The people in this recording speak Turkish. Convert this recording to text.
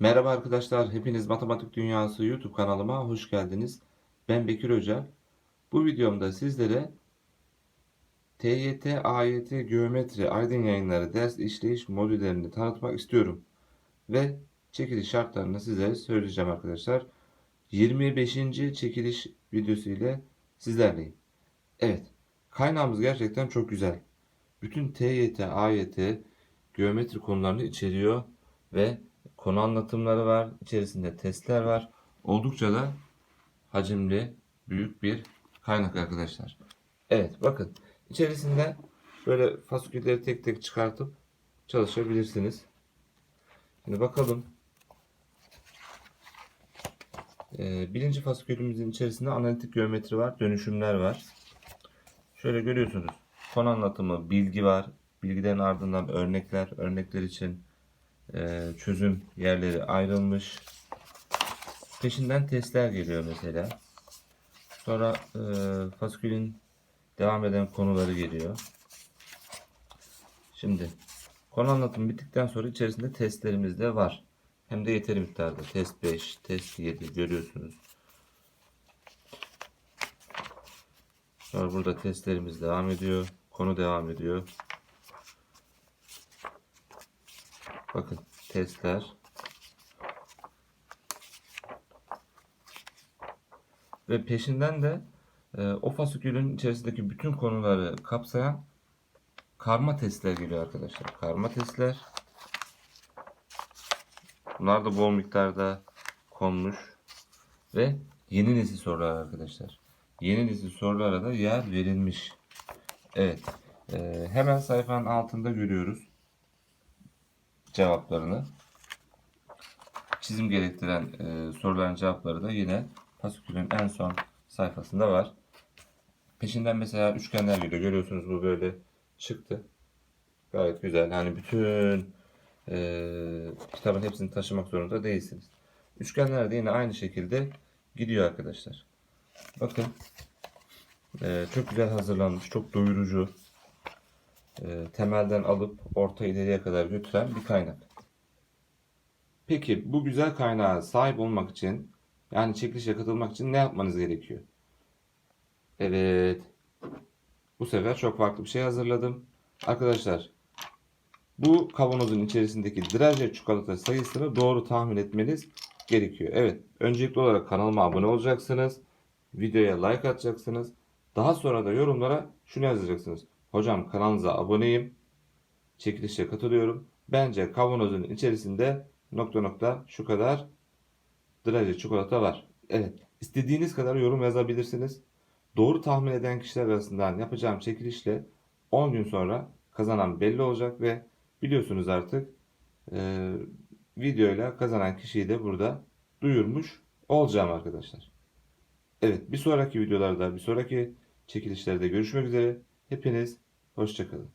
Merhaba arkadaşlar, hepiniz Matematik Dünyası YouTube kanalıma hoş geldiniz. Ben Bekir Hoca. Bu videomda sizlere TYT, AYT, Geometri, Aydın Yayınları ders işleyiş modüllerini tanıtmak istiyorum. Ve çekiliş şartlarını size söyleyeceğim arkadaşlar. 25. çekiliş videosu ile sizlerleyim. Evet, kaynağımız gerçekten çok güzel. Bütün TYT, AYT, geometri konularını içeriyor ve konu anlatımları var. İçerisinde testler var. Oldukça da hacimli, büyük bir kaynak arkadaşlar. Evet bakın içerisinde böyle fasulyeleri tek tek çıkartıp çalışabilirsiniz. Şimdi bakalım. Ee, birinci fasulyemizin içerisinde analitik geometri var, dönüşümler var. Şöyle görüyorsunuz. Konu anlatımı, bilgi var. Bilgilerin ardından örnekler, örnekler için çözüm yerleri ayrılmış. Peşinden testler geliyor mesela. Sonra e, faskülün devam eden konuları geliyor. Şimdi konu anlatımı bittikten sonra içerisinde testlerimiz de var. Hem de yeteri miktarda. Test 5, test 7 görüyorsunuz. Sonra burada testlerimiz devam ediyor. Konu devam ediyor. Bakın testler. Ve peşinden de e, o fasikülün içerisindeki bütün konuları kapsayan karma testler geliyor arkadaşlar. Karma testler. Bunlar da bol miktarda konmuş. Ve yeni nesil sorular arkadaşlar. Yeni nesil sorulara da yer verilmiş. Evet. e, hemen sayfanın altında görüyoruz cevaplarını. Çizim gerektiren e, soruların cevapları da yine fasikülün en son sayfasında var. Peşinden mesela üçgenler geliyor. Görüyorsunuz bu böyle çıktı. Gayet güzel. Hani bütün e, kitabın hepsini taşımak zorunda değilsiniz. Üçgenler de yine aynı şekilde gidiyor arkadaşlar. Bakın e, çok güzel hazırlanmış. Çok doyurucu e, temelden alıp orta ileriye kadar götüren bir kaynak. Peki bu güzel kaynağa sahip olmak için yani çekilişe katılmak için ne yapmanız gerekiyor? Evet. Bu sefer çok farklı bir şey hazırladım. Arkadaşlar bu kavanozun içerisindeki draje çikolata sayısını doğru tahmin etmeniz gerekiyor. Evet. Öncelikli olarak kanalıma abone olacaksınız. Videoya like atacaksınız. Daha sonra da yorumlara şunu yazacaksınız. Hocam kanalınıza aboneyim. Çekilişe katılıyorum. Bence kavanozun içerisinde nokta nokta şu kadar draje çikolata var. Evet. istediğiniz kadar yorum yazabilirsiniz. Doğru tahmin eden kişiler arasından yapacağım çekilişle 10 gün sonra kazanan belli olacak ve biliyorsunuz artık e, videoyla kazanan kişiyi de burada duyurmuş olacağım arkadaşlar. Evet bir sonraki videolarda bir sonraki çekilişlerde görüşmek üzere. Hepiniz hoşçakalın.